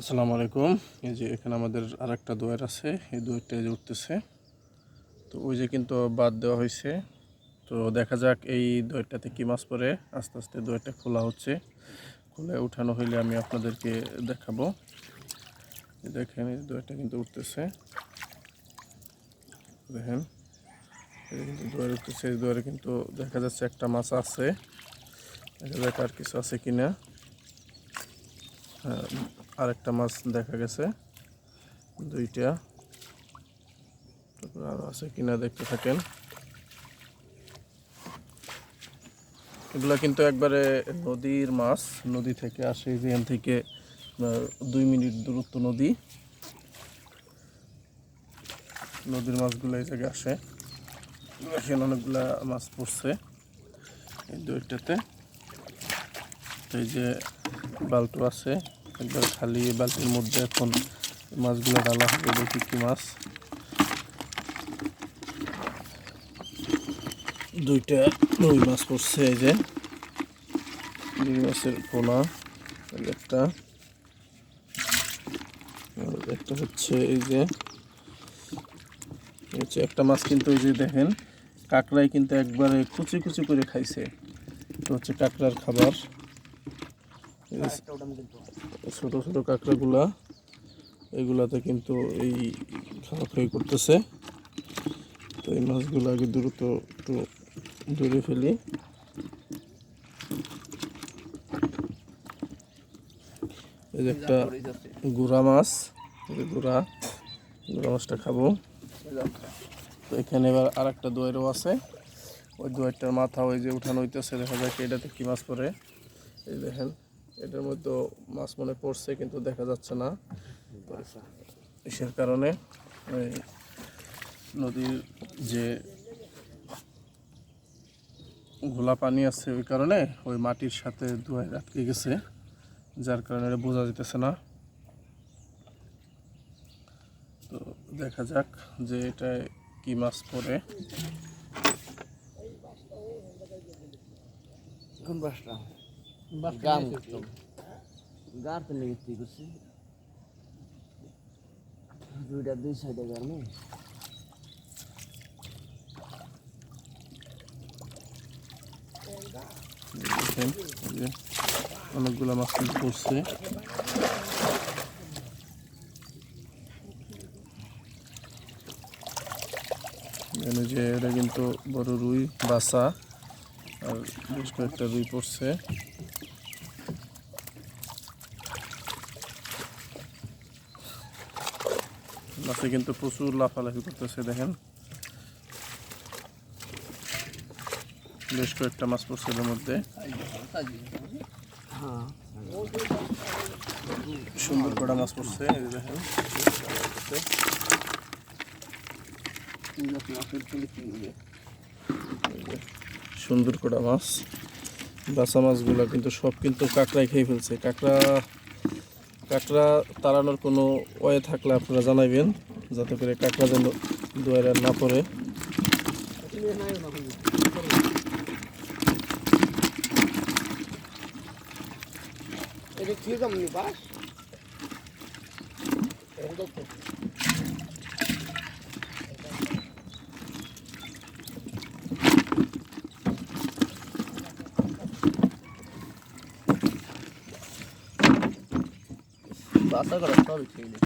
আসসালামু আলাইকুম। এই যে এখানে আমাদের আরেকটা দোয়ার আছে, এই দোয়ারটা এই যে উঠতেছে। তো ওই যে কিন্তু বাদ দেওয়া হয়েছে। তো দেখা যাক এই দোয়ারটাতে কী মাছ পরে আস্তে আস্তে দোয়ারটা খোলা হচ্ছে। খুলে উঠানো হইলে আমি আপনাদেরকে দেখাবো। দেখেন, এই দোয়ারটা কিন্তু উঠতেছে। দেখেন কিন্তু দোয়ার উঠতেছে। এই দোয়ারে কিন্তু দেখা যাচ্ছে একটা মাছ আছে। দেখা যাক আর কিছু আছে কিনা। আরেকটা মাছ দেখা গেছে, দুইটা। তারপর আরও আছে কিনা দেখতে থাকেন। এগুলা কিন্তু একবারে নদীর মাছ, নদী থেকে আসে যেখান থেকে দুই মিনিট দূরত্ব নদী। নদীর মাছগুলো এই জায়গায় আসে। এখানে অনেকগুলা মাছ পড়ছে এই দুইটাতে এই যে বাল্টু আছে। একবার খালি বালতির মধ্যে এখন মাছগুলো ডালা হবে দেখি কি মাছ। দুইটা রুই মাছ পড়ছে এই যে। রুই মাছের পোনা একটা। একটা হচ্ছে এই যে হচ্ছে একটা মাছ কিন্তু এই যে দেখেন, কাঁকড়াই কিন্তু একবারে কুচি কুচি করে খাইছে। এটা হচ্ছে কাঁকড়ার খাবার। ছোট ছোট কাঁকড়াগুলা এগুলাতে কিন্তু এই খাওয়া খাওয়ি করতেছে। তো এই মাছগুলো আগে দ্রুত একটু ধরে ফেলি। এই যে একটা গুড়া মাছ গুড়া গুড়া মাছটা খাব। তো এখানে এবার আর একটা দোয়ারও আছে। ওই দোয়ারটার মাথা ওই যে উঠানো হইতেছে দেখা যায় কি এটাতে কি মাছ পড়ে। এই দেখেন। এটার মধ্যে মাছ মনে পড়ছে, কিন্তু দেখা যাচ্ছে না। ইসের কারণে? নদীর যে ঘোলা পানি আছে ওই কারণে ওই মাটির সাথে ধোয়ায় আটকে গেছে, যার কারণে এটা বোঝা যেতেছে না। তো দেখা যাক যে এটা কি মাছ পড়ে। কোন বাসটা গাম করছি দুইটা দুই সাইডে নেই অনেকগুলো মাছ কিন্তু পড়ছে। এখানে যে এটা কিন্তু বড় রুই বাসা আর বেশ কয়েকটা রুই পড়ছে। মাছে কিন্তু প্রচুর লাফালাফি করতেছে, দেখেন। বেশ কয়েকটা মাছ পড়ছে এর মধ্যে। সুন্দর কটা মাছ পড়ছে দেখেন। সুন্দর কটা মাছ। বাসা মাছগুলো কিন্তু সব কিন্তু কাঁকড়ায় খেয়ে ফেলছে। কাঁকড়া কাঁকড়া তাড়ানোর কোনো ওয়ে থাকলে আপনারা জানাবেন যাতে করে কাঁকড়া যেন দুয়ারে না পড়ে। বাস বাসা করা সবই খেয়ে